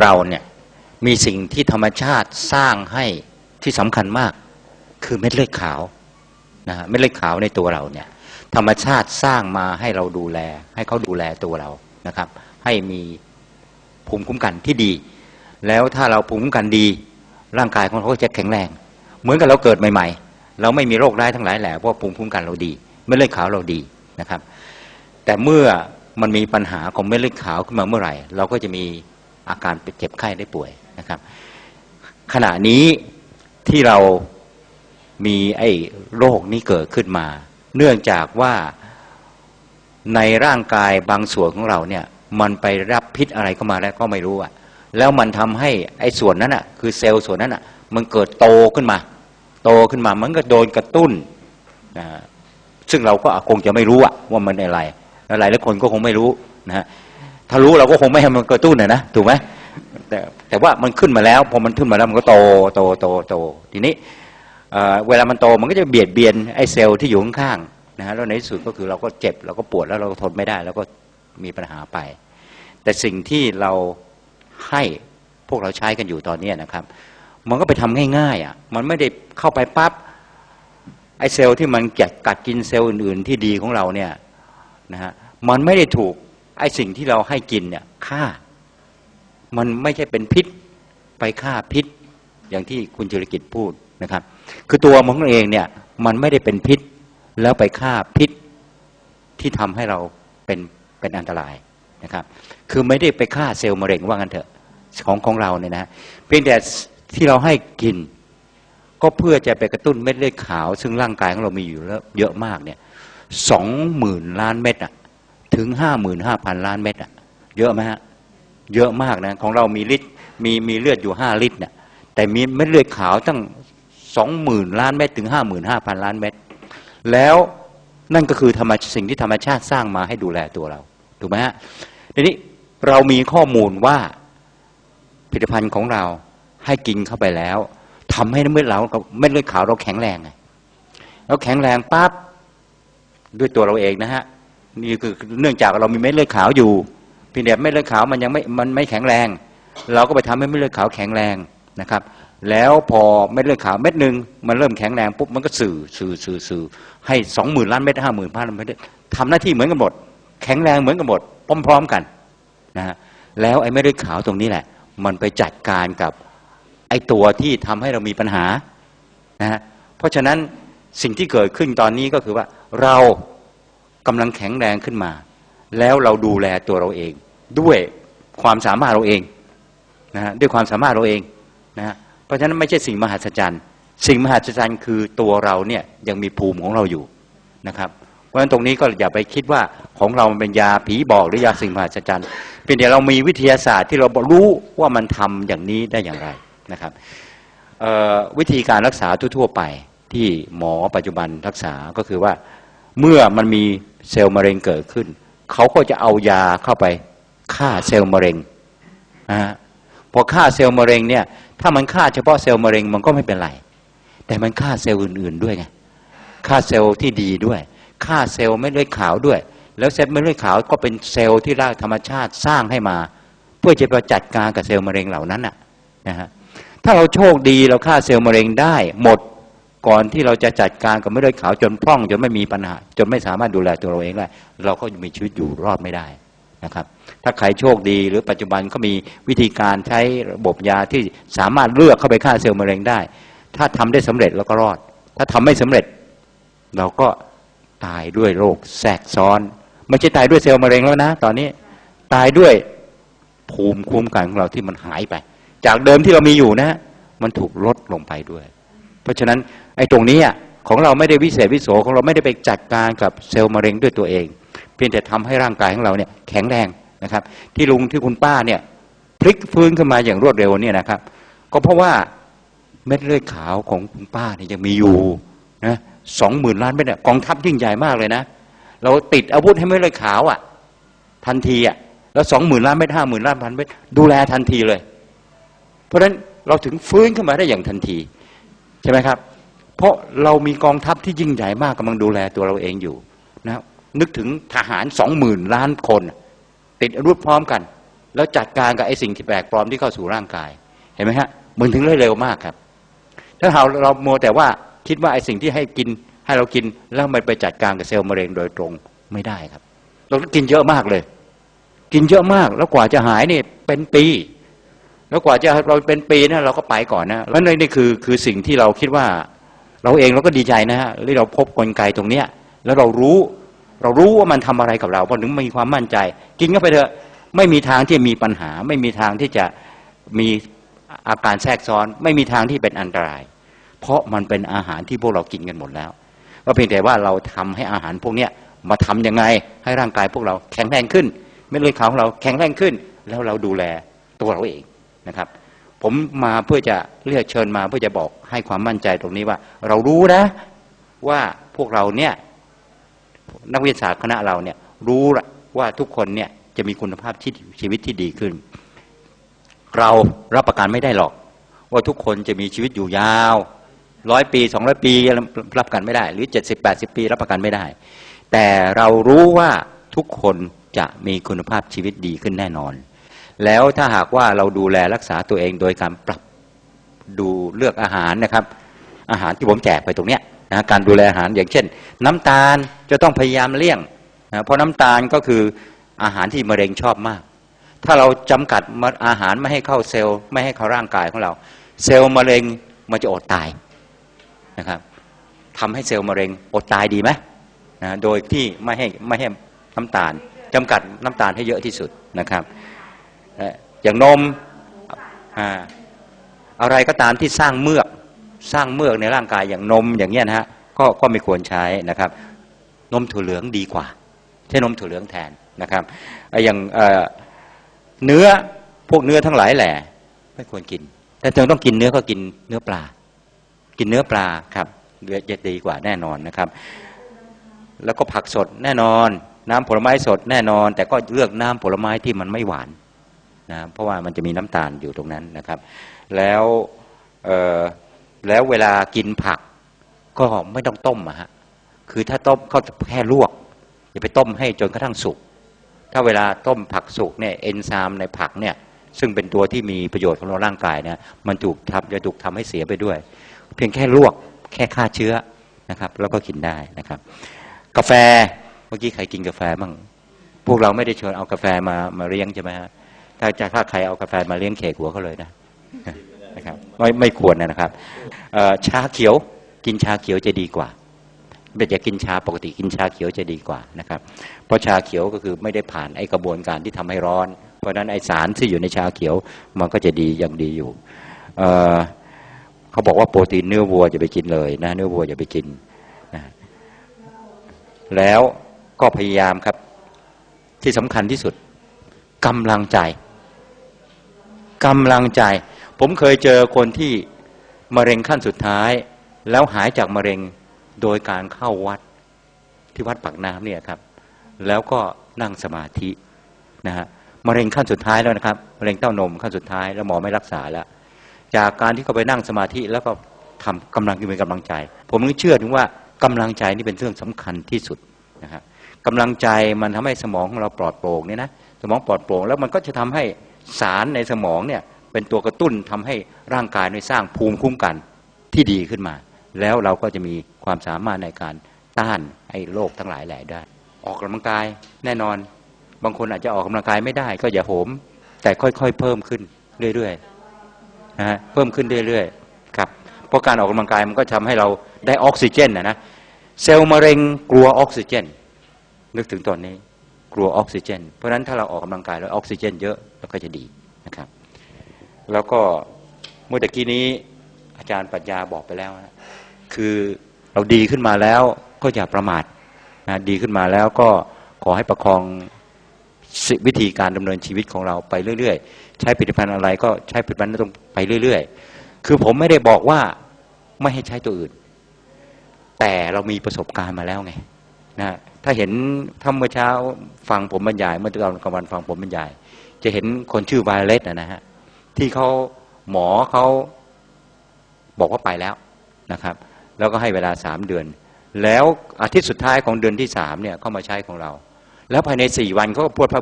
เราเนี่ยมีสิ่งที่ธรรมชาติสร้างให้ที่สำคัญมาก คือเม็ดเลือดขาวนะฮะเม็ดเลือดขาวในตัวเราเนี่ยธรรมชาติสร้างมาให้เราดูแล ให้เขาดูแลตัวเรานะครับ ให้มีภูมิคุ้มกันที่ดี แล้วถ้าเราภูมิคุ้มกันดี ร่างกายของเราก็จะแข็งแรง เหมือนกับเราเกิดใหม่ ๆ เราไม่มีโรคร้ายทั้งหลายแหละเพราะภูมิคุ้มกันเราดีเม็ดเลือดขาวเราดีนะครับ แต่เมื่อมันมีปัญหาของเม็ดเลือดขาวขึ้นมาเมื่อไหร่ เราก็จะมี อาการเจ็บไข้ได้ป่วยนะครับ ขณะนี้ที่เรามีไอ้โรคนี้เกิดขึ้นมา เนื่องจากว่าในร่างกายบางส่วนของเราเนี่ยมันไปรับพิษอะไรเข้ามาแล้วก็ไม่รู้อะแล้วมันทำให้ไอ้ส่วนนั้นอะคือเซลล์ส่วนนั้นอะมันเกิดโตขึ้นมา โตขึ้นมามันก็โดนกระตุ้นนะซึ่งเราก็คงจะไม่รู้อะว่ามันอะไรหลายหลายคนก็คงไม่รู้นะฮะ ถ้ารู้เราก็คงไม่ให้มันกระตุ้นนะนะถูกไหมแต่แต่ว่ามันขึ้นมาแล้วพอมันขึ้นมาแล้วมันก็โตโตโตโตทีนี้เวลามันโตมันก็จะเบียดเบียนไอ้เซลล์ที่อยู่ข้างๆนะฮะแล้วในที่สุดก็คือเราก็เจ็บเราก็ปวดแล้วเราก็ทนไม่ได้ แล้วก็มีปัญหาไป แต่สิ่งที่เราให้พวกเราใช้กันอยู่ตอนนี้นะครับ มันก็ไปทำง่ายๆอะมันไม่ได้เข้าไปปั๊บไอ้เซลล์ที่มันกัดกัดกินเซลล์อื่น ๆ ที่ดีของเราเนี่ยนะฮะมันไม่ได้ถูก ไอ้สิ่งที่เราให้กินเนี่ยฆ่า มันไม่ใช่เป็นพิษไปฆ่าพิษ อย่างที่คุณจุลกิจพูดนะครับ คือตัวมันเองเนี่ยมันไม่ได้เป็นพิษ แล้วไปฆ่าพิษที่ทำให้เราเป็นเป็นอันตรายนะครับ คือไม่ได้ไปฆ่าเซลล์มะเร็งว่างั้นเถอะของของเราเนี่ยนะเพียงแต่ที่เราให้กิน ก็เพื่อจะไปกระตุ้นเม็ดเลือดขาว ซึ่งร่างกายของเรามีอยู่แล้วเยอะมากเนี่ยสองหมื่นล้านเม็ดอะ ถึงห้าหมื่นห้าพันล้านเม็ดอะเยอะไหมฮะเยอะมากนะของเรามีลิตรมีมีเลือดอยู่ห้าลิตรเนี่ยแต่มีเม็ดเลือดขาวตั้งสองหมื่นล้านเม็ดถึงห้าหมื่นห้าพันล้านเม็ดแล้วนั่นก็คือธรรมสิ่งที่ธรรมชาติสร้างมาให้ดูแลตัวเราถูกไหมฮะทีนี้เรามีข้อมูลว่าผลิตภัณฑ์ของเราให้กินเข้าไปแล้วทำให้เม็ดเราเม็ดเลือดขาวเราแข็งแรงไงเราแข็งแรงปั๊บด้วยตัวเราเองนะฮะ นี่คือเนื่องจากเรามีเม็ดเลือดขาวอยู่เพียงแต่เม็ดเลือดขาวมันยังไม่มันไม่แข็งแรง เราก็ไปทำให้เม็ดเลือดขาวแข็งแรงนะครับ แล้วพอเม็ดเลือดขาวเม็ดหนึ่งมันเริ่มแข็งแรงปุ๊บมันก็สื่อสื่อสื่อสื่อให้สองหมื่นล้านเม็ดห้าหมื่นพันล้านเม็ดทำหน้าที่เหมือนกันหมด แข็งแรงเหมือนกันหมดพร้อม ๆกันนะฮะแล้วไอ้เม็ดเลือดขาวตรงนี้แหละ มันไปจัดการกับไอ้ตัวที่ทำให้เรามีปัญหานะฮะเพราะฉะนั้นสิ่งที่เกิดขึ้นตอนนี้ก็คือว่าเรา กำลังแข็งแรงขึ้นมา แล้วเราดูแลตัวเราเอง ด้วยความสามารถเราเองนะฮะด้วยความสามารถเราเองนะฮะเพราะฉะนั้นไม่ใช่สิ่งมหัศจรรย์ สิ่งมหัศจรรย์คือตัวเราเนี่ยยังมีภูมิของเราอยู่นะครับ เพราะฉะนั้นตรงนี้ก็อย่าไปคิดว่าของเรามันเป็นยาผีบอกหรือยาสิ่งมหัศจรรย์เพียงแต่เรามีวิทยาศาสตร์ที่เรารู้ว่ามันทำอย่างนี้ได้อย่างไรนะครับวิธีการรักษาทั่วๆไปที่หมอปัจจุบันรักษาก็คือว่า เมื่อมันมีเซลล์มะเร็งเกิดขึ้น เขาก็จะเอายาเข้าไปฆ่าเซลล์มะเร็งนะฮะพอฆ่าเซลล์มะเร็งเนี่ยถ้ามันฆ่าเฉพาะเซลล์มะเร็งมันก็ไม่เป็นไร แต่มันฆ่าเซลล์อื่น ๆด้วยไงฆ่าเซลล์ที่ดีด้วยฆ่าเซลล์ไม่เลือดขาวด้วย แล้วเซลล์ไม่เลือดขาวก็เป็นเซลล์ที่ร่างธรรมชาติสร้างให้มา เพื่อจะไปจัดการกับเซลล์มะเร็งเหล่านั้นน่ะนะฮะถ้าเราโชคดีเราฆ่าเซลล์มะเร็งได้หมด ก่อนที่เราจะจัดการกับเม็ดเลือดขาวจนพร่องจนไม่มีปัญหา จนไม่สามารถดูแลตัวเราเองได้เราก็มีชีวิตอยู่รอดไม่ได้นะครับ ถ้าใครโชคดีหรือปัจจุบันเขามีวิธีการใช้ระบบยาที่สามารถเลือกเข้าไปฆ่าเซลล์มะเร็งได้ ถ้าทำได้สำเร็จเราก็รอด ถ้าทำไม่สำเร็จ เราก็ตายด้วยโรคแทรกซ้อน ไม่ใช่ตายด้วยเซลล์มะเร็งแล้วนะ ตอนนี้ตายด้วยภูมิคุ้มกันของเราที่มันหายไป จากเดิมที่เรามีอยู่นะ มันถูกลดลงไปด้วย เพราะฉะนั้นไอ้ตรงนี้ของเราไม่ได้วิเศษวิโสของเราไม่ได้ไปจัดการกับเซลล์มะเร็งด้วยตัวเอง เพียงแต่ทำให้ร่างกายของเราเนี่ยแข็งแรงนะครับ ที่ลุงที่คุณป้าเนี่ยพลิกฟื้นขึ้นมาอย่างรวดเร็วเนี่ยนะครับ ก็เพราะว่าเม็ดเลือดขาวของคุณป้าเนี่ยยังมีอยู่นะสองหมื่นล้านเม็ดเนี่ยกองทัพยิ่งใหญ่มากเลยนะ เราติดอาวุธให้เม็ดเลือดขาวอะทันทีอะแล้วสองหมื่นล้านเม็ดห้าหมื่นล้านพันเม็ดดูแลทันทีเลย เพราะฉะนั้นเราถึงฟื้นขึ้นมาได้อย่างทันที ใช่ไหมครับ เพราะเรามีกองทัพที่ยิ่งใหญ่มากกำลังดูแลตัวเราเองอยู่นะนึกถึงทหารสองหมื่นล้านคน ติดอาวุธพร้อมกัน แล้วจัดการกับไอ้สิ่งที่แปลกปลอมที่เข้าสู่ร่างกายเห็นไหมฮะมันถึงได้เร็วมากครับ ถ้าเราเราโมวแต่ว่าคิดว่าไอ้สิ่งที่ให้กินให้เรากินแล้วมันไปจัดการกับเซลล์มะเร็งโดยตรงไม่ได้ครับ เราต้องกินเยอะมากเลย กินเยอะมากแล้วกว่าจะหายนี่เป็นปี แล้วกว่าจะเราเป็นปีนะเราก็ไปก่อนนะแล้วนี่นี่คือคือสิ่งที่เราคิดว่า เราเองเราก็ดีใจนะฮะที่เราพบกลไกตรงเนี้ย แล้วเรารู้ เรารู้ว่ามันทำอะไรกับเราเพราะถึงมีความมั่นใจ กินเข้าไปเถอะไม่มีทางที่มีปัญหา ไม่มีทางที่จะมีอาการแทรกซ้อน ไม่มีทางที่เป็นอันตราย เพราะมันเป็นอาหารที่พวกเรากินกันหมดแล้วก็เพียงแต่ว่าเราทำให้อาหารพวกเนี้ยมาทำยังไงให้ร่างกายพวกเราแข็งแรงขึ้นเม็ดเลือดขาวของเราแข็งแรงขึ้น แล้วเราดูแลตัวเราเอง นะครับ ผมมาเพื่อจะเรียกเชิญมาเพื่อจะบอกให้ความมั่นใจตรงนี้ว่า เรารู้นะว่าพวกเราเนี่ยนักวิทยาศาสตร์คณะเราเนี่ยรู้ละว่าทุกคนเนี่ยจะมีคุณภาพที่ชีวิตที่ดีขึ้น เรารับประกันไม่ได้หรอก ว่าทุกคนจะมีชีวิตอยู่ยาวร้อยปีสองร้อยปีรับประกันไม่ได้ หรือเจ็ดสิบแปดสิบปีรับประกันไม่ได้ แต่เรารู้ว่าทุกคนจะมีคุณภาพชีวิตดีขึ้นแน่นอน แล้วถ้าหากว่าเราดูแลรักษาตัวเองโดยการปรับดูเลือกอาหารนะครับ อาหารที่ผมแจกไปตรงเนี้ยนะการดูแลอาหารอย่างเช่น น้ำตาลจะต้องพยายามเลี่ยงนะเพราะน้ำตาลก็คืออาหารที่มะเร็งชอบมาก ถ้าเราจำกัดอาหารไม่ให้เข้าเซลล์ ไม่ให้เข้าร่างกายของเรา เซลล์มะเร็งมันจะอดตายนะครับทำให้เซลล์มะเร็งอดตายดีไหมนะโดยที่ไม่ให้ไม่ให้น้ำตาลจำกัดน้ำตาลให้เยอะที่สุดนะครับ อย่างนมอะไรก็ตามที่สร้างเมือกสร้างเมือกในร่างกายอย่างนมอย่างเงี้ยนะฮะก็ก็ไม่ควรใช้นะครับ นมถั่วเหลืองดีกว่า ใช้นมถั่วเหลืองแทนนะครับอย่างเนื้อพวกเนื้อทั้งหลายแหล่ไม่ควรกิน แต่เธอต้องกินเนื้อก็กินเนื้อปลา กินเนื้อปลาครับเนื้อจะดีกว่าแน่นอนนะครับ แล้วก็ผักสดแน่นอน น้ำผลไม้สดแน่นอน แต่ก็เลือกน้ำผลไม้ที่มันไม่หวาน นะเพราะว่ามันจะมีน้ำตาลอยู่ตรงนั้นนะครับ แล้วแล้วเวลากินผักก็ไม่ต้องต้มอะฮะคือถ้าต้มก็แค่ลวก อย่าไปต้มให้จนกระทั่งสุก ถ้าเวลาต้มผักสุกเนี่ยเอนไซม์ในผักเนี่ยซึ่งเป็นตัวที่มีประโยชน์ของเราร่างกายเนี่ยมันถูกทำจะถูกทำให้เสียไปด้วย เพียงแค่ลวกแค่ฆ่าเชื้อนะครับ แล้วก็กินได้นะครับ กาแฟเมื่อกี้ใครกินกาแฟบ้างพวกเราไม่ได้เชิญเอากาแฟมามาเลี้ยงใช่ไหมฮะ ถ้าจะถ้าใครเอากาแฟมาเลี้ยงเขกหัวเขาเลยนะนะครับไม่ไม่ควรนะครับชาเขียวกินชาเขียวจะดีกว่าไม่จะกินชาปกติกินชาเขียวจะดีกว่านะครับ เพราะชาเขียวก็คือไม่ได้ผ่านไอกระบวนการที่ทำให้ร้อน เพราะฉะนั้นไอสารที่อยู่ในชาเขียวมันก็จะดีอย่างดีอยู่เออเขาบอกว่าโปรตีนเนื้อวัวอย่าไปกินเลยนะเนื้อวัวอย่าไปกินนะแล้วก็พยายามครับที่สำคัญที่สุดกำลังใจ กำลังใจ ผมเคยเจอคนที่มะเร็งขั้นสุดท้าย แล้วหายจากมะเร็งโดยการเข้าวัดที่วัดปากน้ำเนี่ยครับ แล้วก็นั่งสมาธินะฮะมะเร็งขั้นสุดท้ายแล้วนะครับมะเร็งเต้านมขั้นสุดท้ายแล้วหมอไม่รักษาแล้ว จากการที่เขาไปนั่งสมาธิแล้วก็ทำกำลังมีกำลังใจ ผมนึกเชื่อถึงว่ากำลังใจนี่เป็นเรื่องสำคัญที่สุดนะครับกำลังใจมันทำให้สมองของเราปลอดโปร่งเนี่ยนะสมองปลอดโปร่งแล้วมันก็จะทำให้ สารในสมองเนี่ยเป็นตัวกระตุ้นทำให้ร่างกายในสร้างภูมิคุ้มกันที่ดีขึ้นมา แล้วเราก็จะมีความสามารถในการต้านไอ้โรคทั้งหลายแหล่ได้ ออกกำลังกายแน่นอน บางคนอาจจะออกกำลังกายไม่ได้ ก็อย่าโหม แต่ค่อยๆเพิ่มขึ้นเรื่อยๆนะฮะเพิ่มขึ้นเรื่อยๆครับเพราะการออกกำลังกายมันก็ทำให้เราได้ออกซิเจนนะนะเซลล์มะเร็งกลัวออกซิเจน นึกถึงตอนนี้ กลัวออกซิเจน เพราะฉะนั้นถ้าเราออกกำลังกายแล้วออกซิเจน เยอะแล้วก็จะดีนะครับ แล้วก็เมื่อตะกี้นี้อาจารย์ปรัญญาบอกไปแล้วนะคือเราดีขึ้นมาแล้วก็อย่าประมาทนะดีขึ้นมาแล้วก็ขอให้ประคองวิธีการดำเนินชีวิตของเราไปเรื่อยๆ ใช้ผลิตภัณฑ์อะไรก็ใช้ผลิตภัณฑ์นั้นต้องไปเรื่อย ๆ คือผมไม่ได้บอกว่าไม่ให้ใช้ตัวอื่น แต่เรามีประสบการณ์มาแล้วไงนะ ถ้าเห็นถ้าเมื่อเช้าฟังผมบรรยาย เมื่อตอนกลางวันฟังผมบรรยาย จะเห็นคนชื่อไวเลสนะฮะที่เขาหมอเขาบอกว่าไปแล้วนะครับ แล้วก็ให้เวลาสามเดือน แล้วอาทิตย์สุดท้ายของเดือนที่สามเนี่ยเข้ามาใช้ของเรา แล้วภายในสี่วันเขาก็พรวดพระ